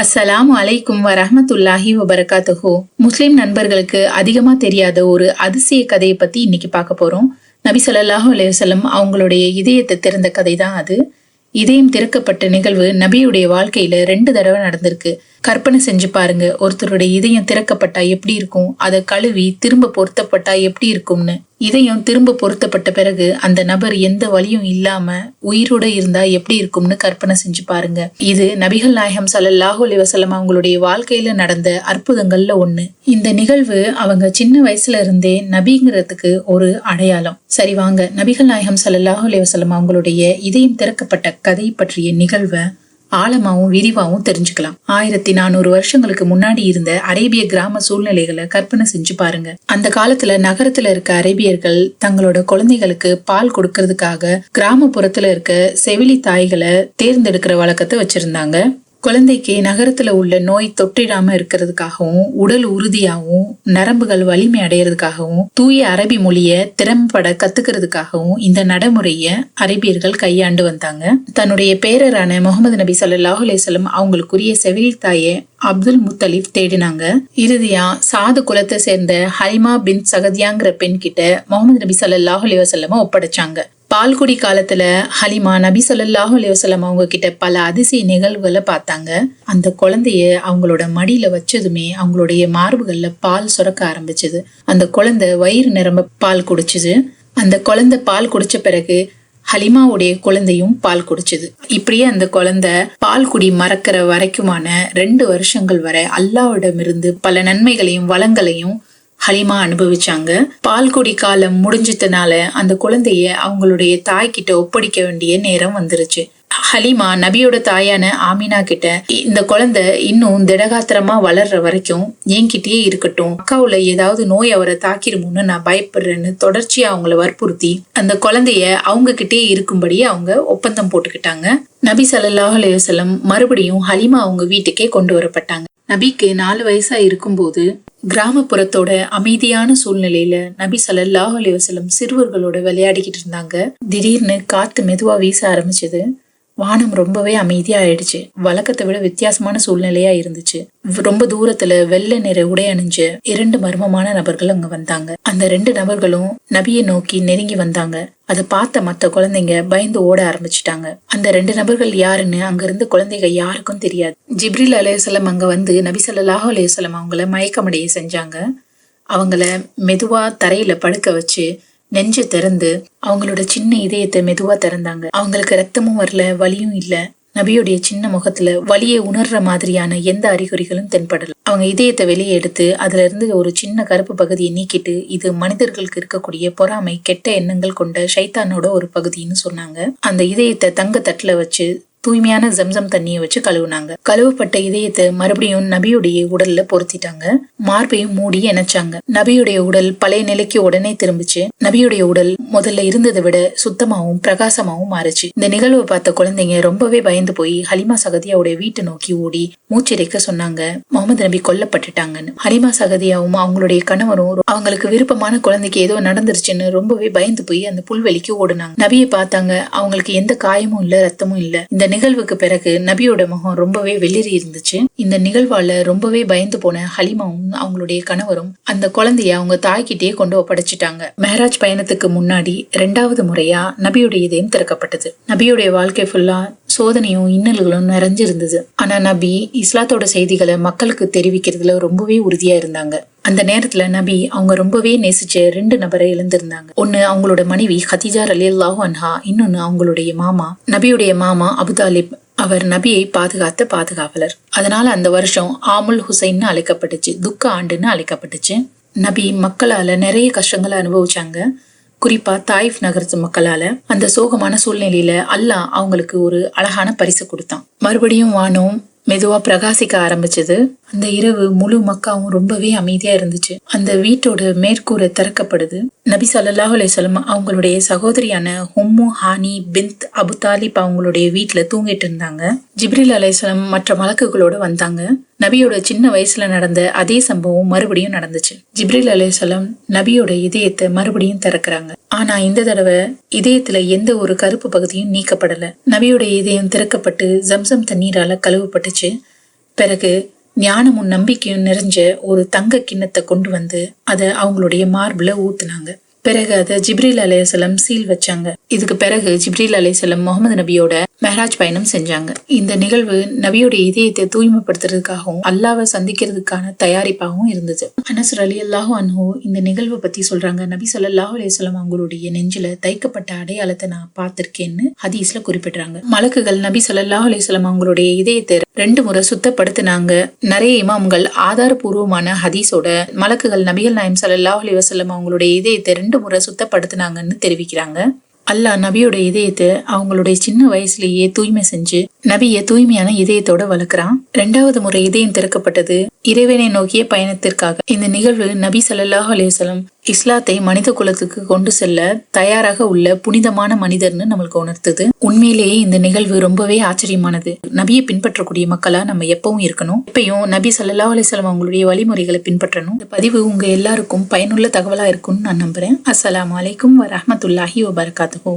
அஸ்ஸலாமு அலைக்கும் வரஹமத்துல்லாஹி வபரகாத்துஹோ. முஸ்லிம் நண்பர்களுக்கு அதிகமா தெரியாத ஒரு அதிசய கதையை பத்தி இன்னைக்கு பார்க்க போறோம். நபி ஸல்லல்லாஹு அலையுசல்லம் அவங்களுடைய இதயத்தை திறந்த கதை தான் அது. இதயம் திறக்கப்பட்ட நிகழ்வு நபியுடைய வாழ்க்கையில ரெண்டு தடவை நடந்திருக்கு. கற்பனை செஞ்சு பாருங்க. ஒருத்தருடைய இதயம் திறக்கப்பட்டா எப்படி இருக்கும்? அதை கழுவி திரும்ப பொருத்தப்பட்டா எப்படி இருக்கும்னு. இதயம் திரும்ப பொருத்தப்பட்ட பிறகு அந்த நபர் எந்த வழியும் இல்லாம உயிரோட இருந்தா எப்படி இருக்கும்னு கற்பனை செஞ்சு பாருங்க. இது நபிகள் நாயகம் ஸல்லல்லாஹு அலிவசலம் அவங்களுடைய வாழ்க்கையில நடந்த அற்புதங்கள்ல ஒண்ணு. இந்த நிகழ்வு அவங்க சின்ன வயசுல இருந்தே நபிங்கிறதுக்கு ஒரு அடையாளம். சரி வாங்க. நபிகள் நாயகம் ஸல்லல்லாஹு அலிவசலம் அவங்களுடைய இதயம் திறக்கப்பட்ட கதை பற்றிய நிகழ்வை ஆழமாவும் விரிவாகவும் தெரிஞ்சுக்கலாம். ஆயிரத்தி நானூறு வருஷங்களுக்கு முன்னாடி இருந்த அரேபிய கிராம சூழ்நிலைகளை கற்பனை செஞ்சு பாருங்க. அந்த காலத்துல நகரத்துல இருக்க அரேபியர்கள் தங்களோட குழந்தைகளுக்கு பால் கொடுக்கறதுக்காக கிராமப்புறத்துல இருக்க செவிலி தாய்களை தேர்ந்தெடுக்கிற வழக்கத்தை வச்சிருந்தாங்க. குழந்தைக்கு நகரத்துல உள்ள நோய் தொற்றிடாம இருக்கிறதுக்காகவும் உடல் உறுதியாகவும் நரம்புகள் வலிமை அடையிறதுக்காகவும் தூய அரபி மொழிய திறம்பட கத்துக்கிறதுக்காகவும் இந்த நடைமுறைய அரேபியர்கள் கையாண்டு வந்தாங்க. தன்னுடைய பேரரான முகமது நபி சல்லாஹ் அலைஹி அவங்களுக்குரிய செவிய்தாயை அப்துல் முத்தலிப் தேடினாங்க. இறுதியா சாது குலத்தை சேர்ந்த ஹலிமா பின் சகதியாங்கிற பெண் கிட்ட முகமது நபி சல்லாஹ் அலி வஸல்லம ஒப்படைச்சாங்க. பால்குடி காலத்துல ஹலிமா நபி சொல்லாஹு அலைஹி அவங்க கிட்ட பல அதிசய நிகழ்வுகளை பார்த்தாங்க. அந்த குழந்தைய அவங்களோட மடியில வச்சதுமே அவங்களுடைய மார்புகள்ல பால் சுரக்க ஆரம்பிச்சது. அந்த குழந்தை வயிறு நிரம்ப பால் குடிச்சுது. அந்த குழந்தை பால் குடிச்ச பிறகு ஹலிமாவுடைய குழந்தையும் பால் குடிச்சது. இப்படியே அந்த குழந்தை பால் குடி மறக்கிற வரைக்குமான ரெண்டு வருஷங்கள் வரை அல்லாவிடமிருந்து பல நன்மைகளையும் வளங்களையும் ஹலிமா அனுபவிச்சாங்க. பால்குடி காலம் முடிஞ்சதுனால அந்த குழந்தைய அவங்களுடைய தாய்கிட்ட ஒப்படைக்க வேண்டிய நேரம் வந்துருச்சு. ஹலிமா நபியோட தாயான ஆமினா கிட்ட இந்த குழந்தை இன்னும் திடகாத்திரமா வளர்ற வரைக்கும் என்கிட்டயே இருக்கட்டும். அக்காவுல ஏதாவது நோய் அவரை தாக்கிருமோன்னு நான் பயப்படுறேன்னு தொடர்ச்சியா அவங்கள வற்புறுத்தி அந்த குழந்தைய அவங்க கிட்டே இருக்கும்படி அவங்க ஒப்பந்தம் போட்டுக்கிட்டாங்க. நபி சல்லாஹ் அலைஹி மறுபடியும் ஹலிமா அவங்க வீட்டுக்கே கொண்டு வரப்பட்டாங்க. நபிக்கு நாலு வயசா இருக்கும்போது கிராமப்புறத்தோட அமைதியான சூழ்நிலையில நபி சலல்லாஹ் அலைஹி சிறுவர்களோட விளையாடிக்கிட்டு இருந்தாங்க. திடீர்னு காத்து மெதுவா வீச ஆரம்பிச்சது. வானம் ரொம்பவே அமைதியா ஆயிடுச்சு வழக்கத்தை விட வித்தியாசமான சூழ்நிலையா இருந்துச்சு. ரொம்ப தூரத்துல வெள்ளை நிற உடை அணிஞ்ச இரண்டு மர்மமான நபர்கள் அங்க வந்தாங்க. அந்த ரெண்டு நபர்களும் நபியை நோக்கி நெருங்கி வந்தாங்க. அதை பார்த்த மத்த குழந்தைங்க பயந்து ஓட ஆரம்பிச்சிட்டாங்க. அந்த ரெண்டு நபர்கள் யாருன்னு அங்கிருந்து குழந்தைங்க யாருக்கும் தெரியாது. ஜிப்ரில் அலையசலம் அங்க வந்து நபி சல்லாஹ் அலையசலம் அவங்கள மயக்கமடைய செஞ்சாங்க. அவங்கள மெதுவா தரையில படுக்க வச்சு நெஞ்சு திறந்து அவங்களோட சின்ன இதயத்தை மெதுவா திறந்தாங்க. அவங்களுக்கு ரத்தமும் வரல வலியும் இல்ல. நபியுடைய சின்ன முகத்துல வலியை உணர்ற மாதிரியான எந்த அறிகுறிகளும் தென்படல. அவங்க இதயத்தை வெளியே எடுத்து அதுல இருந்து ஒரு சின்ன கருப்பு பகுதியை நீக்கிட்டு இது மனிதர்களுக்கு இருக்கக்கூடிய பொறாமை கெட்ட எண்ணங்கள் கொண்ட ஷைத்தானோட ஒரு பகுதின்னு சொன்னாங்க. அந்த இதயத்தை தங்க தட்டுல வச்சு தூய்மையான ஜம்சம் தண்ணியை வச்சு கழுவுனாங்க. கழுவப்பட்ட இதயத்தை மறுபடியும் நபியுடைய உடல்ல பொருத்திட்டாங்க. மார்பையும் மூடி இணைச்சாங்க. நபியுடைய உடல் பழைய நிலைக்கு உடனே திரும்பிச்சு. நபியுடைய உடல் முதல்ல இருந்ததை விட சுத்தமாவும் பிரகாசமாவும் மாறுச்சு. இந்த நிகழ்வை பார்த்த குழந்தைங்க ரொம்பவே பயந்து போய் ஹலிமா சகதியாவுடைய வீட்டை நோக்கி ஓடி மூச்சிறைக்க சொன்னாங்க. முகமது நபி கொல்லப்பட்டுட்டாங்கன்னு. ஹலிமா சகதியாவும் அவங்களுடைய கணவரும் அவங்களுக்கு விருப்பமான குழந்தைக்கு ஏதோ நடந்துருச்சுன்னு ரொம்பவே பயந்து போய் அந்த புல்வெளிக்கு ஓடுனாங்க. நபியை பார்த்தாங்க. அவங்களுக்கு எந்த காயமும் இல்ல ரத்தமும் இல்ல. இந்த நிகழ்வுக்கு பிறகு நபியோட முகம் ரொம்பவே வெளிரி இருந்துச்சு. இந்த நிகழ்வால ரொம்பவே பயந்து போன ஹலிமாவும் அவங்களுடைய கணவரும் அந்த குழந்தைய அவங்க தாய்கிட்டே கொண்டு ஒப்படைச்சிட்டாங்க மேராஜ் பயணத்துக்கு முன்னாடி ரெண்டாவது முறையா நபியுடைய இதயம் திறக்கப்பட்டது. நபியுடைய வாழ்க்கை ஃபுல்லா சோதனையும் இன்னல்களும் நிறைஞ்சிருந்தது. ஆனா நபி இஸ்லாத்தோட செய்திகளை மக்களுக்கு தெரிவிக்கிறதுல ரொம்பவே உறுதியா இருந்தாங்க. அந்த நேரத்துல நபி அவங்க ரொம்பவே நேசிச்ச ரெண்டு நபரை இழந்திருந்தாங்க ஒன்னு அவங்களோட மனைவி ஹதிஜா அலியல்லாஹு அன்ஹா இன்னொன்னு அவங்களுடைய மாமா. நபியுடைய மாமா அபுதாலிப் அவர் நபியை பாதுகாத்த பாதுகாவலர். அதனால அந்த வருஷம் ஆமுல் ஹுசைன்னு அழைக்கப்பட்டுச்சு துக்க ஆண்டுன்னு அழைக்கப்பட்டுச்சு. நபி மக்களால நிறைய கஷ்டங்களை அனுபவிச்சாங்க. குறிப்பா தாயிஃப் நகரத்து மக்களால. அந்த சோகமான சூழ்நிலையில அல்லாஹ் அவங்களுக்கு ஒரு அழகான பரிசு கொடுத்தான். மறுபடியும் வானோம் மெதுவா பிரகாசிக்க ஆரம்பிச்சது. அந்த இரவு முழு மக்காவும் ரொம்பவே அமைதியா இருந்துச்சு. அந்த வீட்டோட மேற்கூரை திறக்கப்படுது. நபி சல்லாஹ் அலைஹி அவங்களுடைய சகோதரியான ஹும்மு ஹானி பிந்த் அபு தாலிப் அவங்களுடைய வீட்டுல தூங்கிட்டு இருந்தாங்க. ஜிப்ரில் அலைஹிஸ்ஸலாம் மற்ற வழக்குகளோடு வந்தாங்க. நபியோட சின்ன வயசுல நடந்த அதே சம்பவம் மறுபடியும் நடந்துச்சு. ஜிப்ரில் அலைஹிஸ்ஸலாம் நபியோட இதயத்தை மறுபடியும் திறக்கிறாங்க. ஆனா இந்த தடவை இதயத்துல எந்த ஒரு கருப்பு பகுதியும் நீக்கப்படல. நபியுடைய இதயம் திறக்கப்பட்டு ஜம்சம் தண்ணீரால கழுவப்பட்டுச்சு. பிறகு ஞானமும் நம்பிக்கையும் நிறைஞ்ச ஒரு தங்க கிண்ணத்தை கொண்டு வந்து அதை அவங்களுடைய மார்பில் ஊத்துனாங்க. பிறகு அதை ஜிப்ரீல் அலையசலம் சீல் வச்சாங்க. இதுக்கு பிறகு ஜிப்ரீல் அலையசலம் முகமது நபியோட மெஹராஜ் பயணம் செஞ்சாங்க. இந்த நிகழ்வு நபியோட இதயத்தை தூய்மைப்படுத்துறதுக்காகவும் அல்லாவை சந்திக்கிறதுக்கான தயாரிப்பாகவும் இருந்தது. அனசர் அலி அல்லாஹு அன்ஹோ இந்த நிகழ்வை பத்தி சொல்றாங்க. நபி சொல்லாஹு அலைஹி அவங்களுடைய நெஞ்சில தைக்கப்பட்ட அடையாளத்தை நான் பார்த்திருக்கேன்னு ஹதீஸ்ல குறிப்பிடுறாங்க. மலக்குகள் நபி சொல்லாஹு அலைஹி அவங்களுடைய இதயத்தை ரெண்டு முறை சுத்தப்படுத்தினாங்க. நிறைய இமாம்கள் ஆதாரபூர்வமான ஹதீஸோட மலக்குகள் நபிகள் நாயம் சல்லாஹ் அலி வஸல்லம் அவங்களுடைய இதயத்தை ரெண்டு முறை சுத்தப்படுத்தினாங்கன்னு தெரிவிக்கிறாங்க. அல்லாஹ் நபியோட இதயத்தை அவங்களுடைய சின்ன வயசுலயே தூய்மை செஞ்சு நபியை தூய்மையான இதயத்தோட வளர்க்குறான். ரெண்டாவது முறை இதயம் திறக்கப்பட்டது இறைவனை நோக்கிய பயணத்திற்காக. இந்த நிகழ்வு நபி சல்லாஹ் அலைஹி இஸ்லாத்தை மனித குலத்துக்கு கொண்டு செல்ல தயாராக உள்ள புனிதமான மனிதர்னு நம்மளுக்கு உணர்த்துது. உண்மையிலேயே இந்த நிகழ்வு ரொம்பவே ஆச்சரியமானது. நபியை பின்பற்றக்கூடிய மக்களா நம்ம எப்பவும் இருக்கணும். எப்பயும் நபி சல்லா அலைஹி அவங்களுடைய வழிமுறைகளை பின்பற்றணும். இந்த பதிவு உங்க எல்லாருக்கும் பயனுள்ள தகவலா இருக்கும்னு நான் நம்புறேன். அஸ்லாம் வலைக்கும் வரமத்துல்லாஹி வபரகாத்துஹு.